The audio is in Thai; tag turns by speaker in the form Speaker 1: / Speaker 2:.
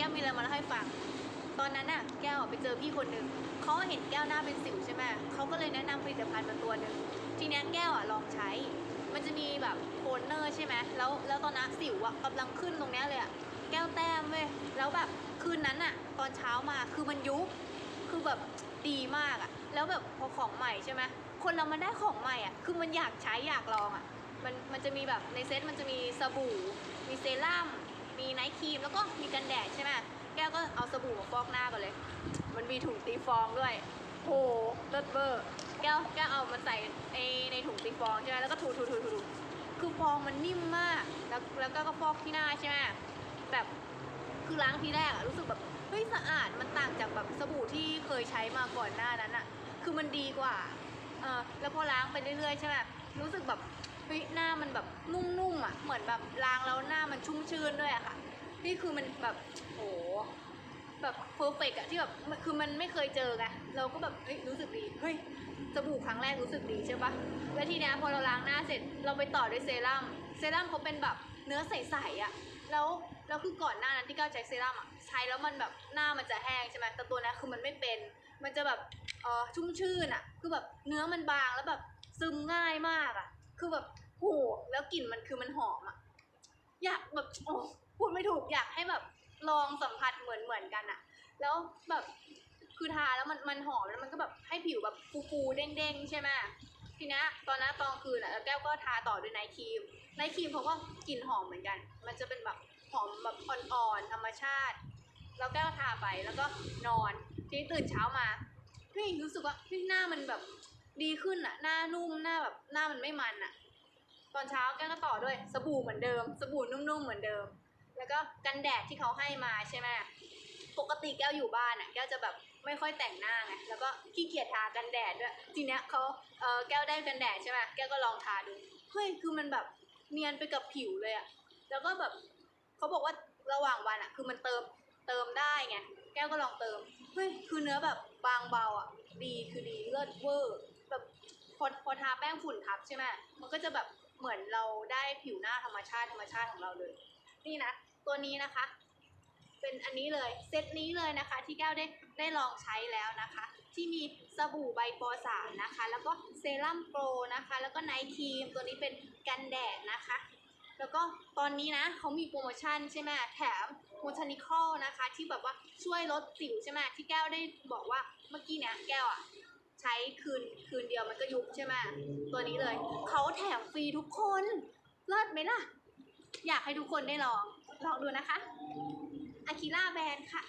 Speaker 1: ก้วมีอะไรมาเล่าให้ฟัง ตอนนั้นน่ะแก้วไปเจอพี่คนหนึ่งเขาเห็นแก้วหน้าเป็นสิวใช่ไหมเขาก็เลยแนะนำผลิตภัณฑ์มาตัวหนึ่งทีนี้แก้วอะลองใช้ มันจะมีแบบโทนเนอร์ใช่ไหมแล้วแล้วตอนนั้นสิวอะกำลังขึ้นตรงนี้เลยอะแก้วแต้มเว้ยแล้วแบบคืนนั้นอะ ตอนเช้ามาคือมันยุบคือแบบดีมากอะ แล้วแบบพอของใหม่ใช่ไหมคนเรามันได้ของใหม่อะคือมันอยากใช้อยากลองอะมันมันจะมีแบบในเซ็ตมันจะมีสบู่ มีเซรั่ม ครีมแล้วก็มีกันแดดใช่ไหมแก้วก็เอาสบู่มาฟอกหน้าก่อนเลย มันมีถุงตีฟองด้วยโหเลิศเบอร์แก้วแก้วเอามาใส่ในในถุงตีฟองใช่ไหมแล้วก็ถูถูถูถูถูคือฟองมันนิ่มมาก แล้วแล้วก็ก็ฟอกที่หน้าใช่ไหมแบบคือล้างทีแรกอะรู้สึกแบบเฮ้ยสะอาดมันต่างจากแบบสบู่ที่เคยใช้มาก่อนหน้านั้นอะคือมันดีกว่าเออแล้วพอล้างไปเรื่อยๆใช่ไหมรู้สึกแบบเฮ้ยหน้ามันแบบนุ่มๆอะเหมือนแบบล้างแล้วหน้ามันชุ่มชื่นด้วยอะค่ะ นี่คือมันแบบโหแบบเพอร์เฟกอะที่แบบคือมันไม่เคยเจอไงเราก็แบบเฮ้ยรู้สึกดีเฮ้ยสบู่ครั้งแรกรู้สึกดีใช่ปะแล้วทีเนี้ยพอเราล้างหน้าเสร็จเราไปต่อด้วยเซรั่มเซรั่มเขาเป็นแบบเนื้อใสๆอะแล้วแล้วคือก่อนหน้านั้นที่ก้าวใช้เซรั่มอะใช้แล้วมันแบบหน้ามันจะแห้งใช่ไหมแต่ตัวนี้คือมันไม่เป็น มันจะแบบเออชุ่มชื่นอะคือแบบเนื้อมันบางแล้วแบบซึมง่ายมากอะคือแบบโหแล้วกลิ่นมันคือมันหอมอะอยากแบบโอ้ พูดไม่ถูกอยากให้แบบลองสัมผัสเหมือนเหมือนกันอะแล้วแบบคือทาแล้วมันมันหอมแล้วมันก็แบบให้ผิวแบบฟูๆเด้งๆใช่ไหมทีนี้ตอนนั้นตอนคืนอะแล้วแก้วก็ทาต่อด้วยไนท์ครีมไนท์ครีมเขาก็กลิ่นหอมเหมือนกัน มันจะเป็นแบบหอมแบบอ่อนๆธรรมชาติ แล้วแก้วทาไปแล้วก็นอนทีนี้ตื่นเช้ามาเฮ้ยรู้สึกว่าเฮ้ยหน้ามันแบบดีขึ้นอะหน้านุ่มหน้าแบบหน้ามันไม่มันอะตอนเช้าแก้วก็ต่อด้วยสบู่เหมือนเดิม สบู่นุ่มๆเหมือนเดิม แล้วก็กันแดดที่เขาให้มาใช่ไหมปกติแก้วอยู่บ้านอะแก้วจะแบบไม่ค่อยแต่งหน้าไงแล้วก็ขี้เกียจทากันแดดด้วยทีเนี้ยเขาเออแก้วได้กันแดดใช่ไหมแก้วก็ลองทาดูเฮ้ยคือมันแบบเนียนไปกับผิวเลยอะแล้วก็แบบเขาบอกว่าระหว่างวันอะ คือมันเติมเติมได้ไงแก้วก็ลองเติมเฮ้ยคือเนื้อแบบบางเบาอะดีคือดีเลิศเวอร์แบบพอพอทาแป้งฝุ่นทับใช่ไหมมันก็จะแบบเหมือนเราได้ผิวหน้าธรรมชาติธรรมชาติของเราเลย นี่นะ ตัวนี้นะคะ เป็นอันนี้เลยเซตนี้เลยนะคะ ที่แก้วได้ได้ลองใช้แล้วนะคะ ที่มีสบู่ใบปอสารนะคะ แล้วก็เซรั่มโปรนะคะ แล้วก็ไนท์ครีมตัวนี้เป็นกันแดดนะคะแล้วก็ตอนนี้นะเขามีโปรโมชั่นใช่ไหมแถมโมทานิคอลนะคะ ที่แบบว่าช่วยลดสิวใช่ไหมที่แก้วได้บอกว่าเมื่อกี้เนี่ยแก้วอะใช้คืนคืนเดียวมันก็ยุบใช่ไหมตัวนี้เลยเขาแถมฟรีทุกคนเลิศไหมล่ะ อยากให้ทุกคนได้ลอง ลองดูนะคะอากิล่าแบรนด์ค่ะ